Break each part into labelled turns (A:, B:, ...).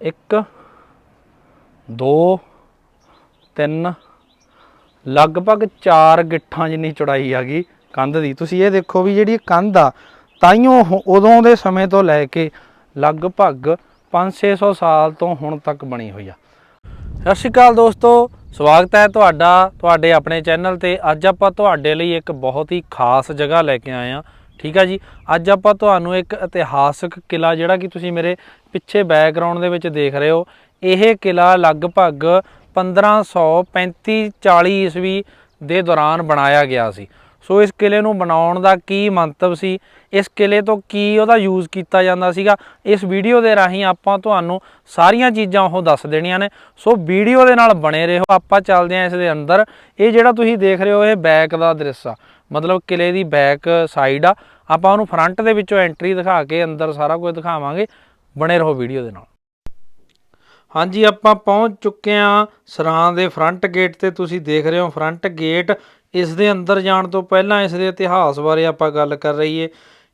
A: 1 2 3 ਲਗਭਗ 4 ਗਿੱਠਾਂ ਜਿੰਨੀ ਚੌੜਾਈ ਹੈਗੀ ਕੰਧ ਦੀ। ਤੁਸੀਂ ਇਹ ਦੇਖੋ ਵੀ ਜਿਹੜੀ ਕੰਧ ਆ ਤਾਈਓ ਉਦੋਂ ਦੇ ਸਮੇਂ ਤੋਂ ਲੈ ਕੇ ਲਗਭਗ 5-600 ਸਾਲ ਤੋਂ ਹੁਣ ਤੱਕ ਬਣੀ ਹੋਈ ਆ। ਸਤਿ ਸ਼੍ਰੀ ਅਕਾਲ ਦੋਸਤੋ, ਸਵਾਗਤ ਹੈ ਤੁਹਾਡਾ, ਤੁਹਾਡੇ ਆਪਣੇ ਚੈਨਲ ਤੇ। ਅੱਜ ਆਪਾਂ ਤੁਹਾਡੇ ਲਈ ਇੱਕ ਬਹੁਤ ਹੀ ਖਾਸ ਜਗ੍ਹਾ ਲੈ ਕੇ ਆਏ ਹਾਂ। ਠੀਕ ਆ ਜੀ? ਅੱਜ ਆਪਾਂ ਤੁਹਾਨੂੰ ਇੱਕ ਇਤਿਹਾਸਕ ਕਿਲਾ ਜਿਹੜਾ ਕਿ ਤੁਸੀਂ ਮੇਰੇ ਪਿੱਛੇ ਬੈਕਗ੍ਰਾਉਂਡ ਦੇ ਵਿੱਚ ਦੇਖ ਰਹੇ ਹੋ, ਇਹ ਕਿਲਾ ਲਗਭਗ 1535 40 ਈਸਵੀ ਦੇ ਦੌਰਾਨ ਬਣਾਇਆ ਗਿਆ ਸੀ। ਸੋ ਇਸ ਕਿਲੇ ਨੂੰ ਬਣਾਉਣ ਦਾ ਕੀ ਮੰਤਵ ਸੀ? ਇਸ ਕਿਲੇ ਤੋਂ ਕੀ ਉਹਦਾ ਯੂਜ਼ ਕੀਤਾ ਜਾਂਦਾ ਸੀਗਾ? ਇਸ ਵੀਡੀਓ ਦੇ ਰਾਹੀਂ ਆਪਾਂ ਤੁਹਾਨੂੰ ਸਾਰੀਆਂ ਚੀਜ਼ਾਂ ਉਹ ਦੱਸ ਦੇਣੀਆਂ ਨੇ। ਸੋ ਵੀਡੀਓ ਦੇ ਨਾਲ ਬਣੇ ਰਹੋ। ਆਪਾਂ ਚੱਲਦੇ ਹਾਂ ਇਸ ਦੇ ਅੰਦਰ। ਇਹ ਜਿਹੜਾ ਤੁਸੀਂ ਦੇਖ ਰਹੇ ਹੋ, ਇਹ ਬੈਕ ਦਾ ਦ੍ਰਿਸ਼ ਆ। ਮਤਲਬ ਕਿਲੇ ਦੀ ਬੈਕ ਸਾਈਡ ਆ। ਆਪਾਂ ਉਹਨੂੰ ਫਰੰਟ ਦੇ ਵਿੱਚੋਂ ਐਂਟਰੀ ਦਿਖਾ ਕੇ ਅੰਦਰ ਸਾਰਾ ਕੁਝ ਦਿਖਾਵਾਂਗੇ, ਬਣੇ ਰਹੋ ਵੀਡੀਓ ਦੇ ਨਾਲ। ਹਾਂਜੀ, ਆਪਾਂ ਪਹੁੰਚ ਚੁੱਕੇ ਹਾਂ ਸਰਾਂ ਦੇ ਫਰੰਟ ਗੇਟ ਤੇ। ਤੁਸੀਂ ਦੇਖ ਰਹੇ ਹੋ ਫਰੰਟ ਗੇਟ ਇਸ ਦੇ ਅੰਦਰ ਜਾਣ ਤੋਂ ਪਹਿਲਾਂ ਇਸ ਦੇ ਇਤਿਹਾਸ ਬਾਰੇ ਆਪਾਂ ਗੱਲ ਕਰ ਰਹੀਏ।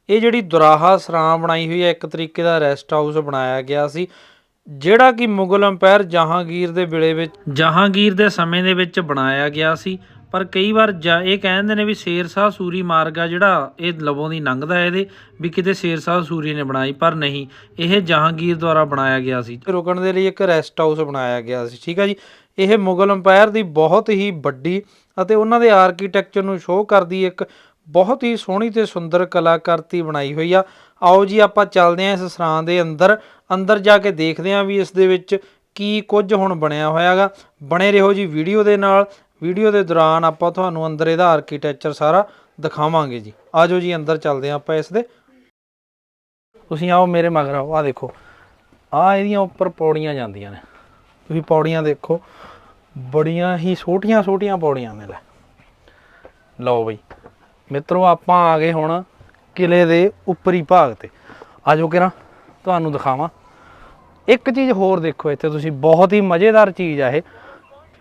A: ਇਹ ਜਿਹੜੀ ਦੁਰਾਹਾ ਸਰਾਂ ਬਣਾਈ ਹੋਈ ਹੈ, ਇੱਕ ਤਰੀਕੇ ਦਾ ਰੈਸਟ ਹਾਊਸ ਬਣਾਇਆ ਗਿਆ ਸੀ, ਜਿਹੜਾ ਕਿ ਮੁਗਲ ਅੰਪਾਇਰ ਜਹਾਂਗੀਰ ਦੇ ਵੇਲੇ ਵਿੱਚ ਜਹਾਂਗੀਰ ਦੇ ਸਮੇਂ ਦੇ ਵਿੱਚ ਬਣਾਇਆ ਗਿਆ ਸੀ। ਪਰ ਕਈ ਵਾਰ ਜਾ ਇਹ ਕਹਿੰਦੇ ਨੇ ਵੀ ਸ਼ੇਰਸ਼ਾਹ ਸੂਰੀ ਮਾਰਗ ਆ ਜਿਹੜਾ ਇਹ ਲਵੋਂ ਦੀ ਲੰਘਦਾ ਇਹਦੇ ਵੀ ਕਿਤੇ ਸ਼ੇਰਸ਼ਾਹ ਸੂਰੀ ਨੇ ਬਣਾਈ, ਪਰ ਨਹੀਂ, ਇਹ ਜਹਾਂਗੀਰ ਦੁਆਰਾ ਬਣਾਇਆ ਗਿਆ ਸੀ। ਰੁਕਣ ਦੇ ਲਈ ਇੱਕ ਰੈਸਟ ਹਾਊਸ ਬਣਾਇਆ ਗਿਆ ਸੀ, ਠੀਕ ਆ ਜੀ। ਇਹ ਮੁਗਲ ਅੰਪਾਇਰ ਦੀ ਬਹੁਤ ਹੀ ਵੱਡੀ ਅਤੇ ਉਹਨਾਂ ਦੇ ਆਰਕੀਟੈਕਚਰ ਨੂੰ ਸ਼ੋਅ ਕਰਦੀ ਇੱਕ ਬਹੁਤ ਹੀ ਸੋਹਣੀ ਤੇ ਸੁੰਦਰ ਕਲਾਕ੍ਰਿਤੀ ਬਣਾਈ ਹੋਈ ਆ। ਆਓ ਜੀ, ਆਪਾਂ ਚੱਲਦੇ ਹਾਂ ਇਸ ਸਰਾਂ ਦੇ ਅੰਦਰ। ਅੰਦਰ ਜਾ ਕੇ ਦੇਖਦੇ ਹਾਂ ਵੀ ਇਸ ਦੇ ਵਿੱਚ ਕੀ ਕੁਝ ਹੁਣ ਬਣਿਆ ਹੋਇਆਗਾ। ਬਣੇ ਰਹੋ ਜੀ ਵੀਡੀਓ ਦੇ ਨਾਲ। ਵੀਡੀਓ ਦੇ ਦੌਰਾਨ ਆਪਾਂ ਤੁਹਾਨੂੰ ਅੰਦਰ ਇਹਦਾ ਆਰਕੀਟੈਕਚਰ ਸਾਰਾ ਦਿਖਾਵਾਂਗੇ ਜੀ। ਆਜੋ ਜੀ, ਅੰਦਰ ਚੱਲਦੇ ਹਾਂ ਆਪਾਂ ਇਸ ਦੇ। ਤੁਸੀਂ ਆਓ ਮੇਰੇ ਮਗਰ, ਆਓ ਆ ਦੇਖੋ। ਆ ਇਹਦੀਆਂ ਉੱਪਰ ਪੌੜੀਆਂ ਜਾਂਦੀਆਂ ਨੇ। ਤੁਸੀਂ ਪੌੜੀਆਂ ਦੇਖੋ। ਬੜੀਆਂ ਹੀ ਛੋਟੀਆਂ ਛੋਟੀਆਂ ਪੌੜੀਆਂ ਨੇ ਲੈ। ਲਓ ਬਈ। ਮਿੱਤਰੋ, ਆਪਾਂ ਆ ਗਏ ਹੁਣ ਕਿਲੇ ਦੇ ਉੱਪਰੀ ਭਾਗ ਤੇ। ਆਜੋ ਕਿਰਾ, ਤੁਹਾਨੂੰ ਦਿਖਾਵਾਂ। ਇੱਕ ਚੀਜ਼ ਹੋਰ ਦੇਖੋ ਇੱਥੇ, ਤੁਸੀਂ ਬਹੁਤ ਹੀ ਮਜ਼ੇਦਾਰ ਚੀਜ਼ ਆ ਇਹ।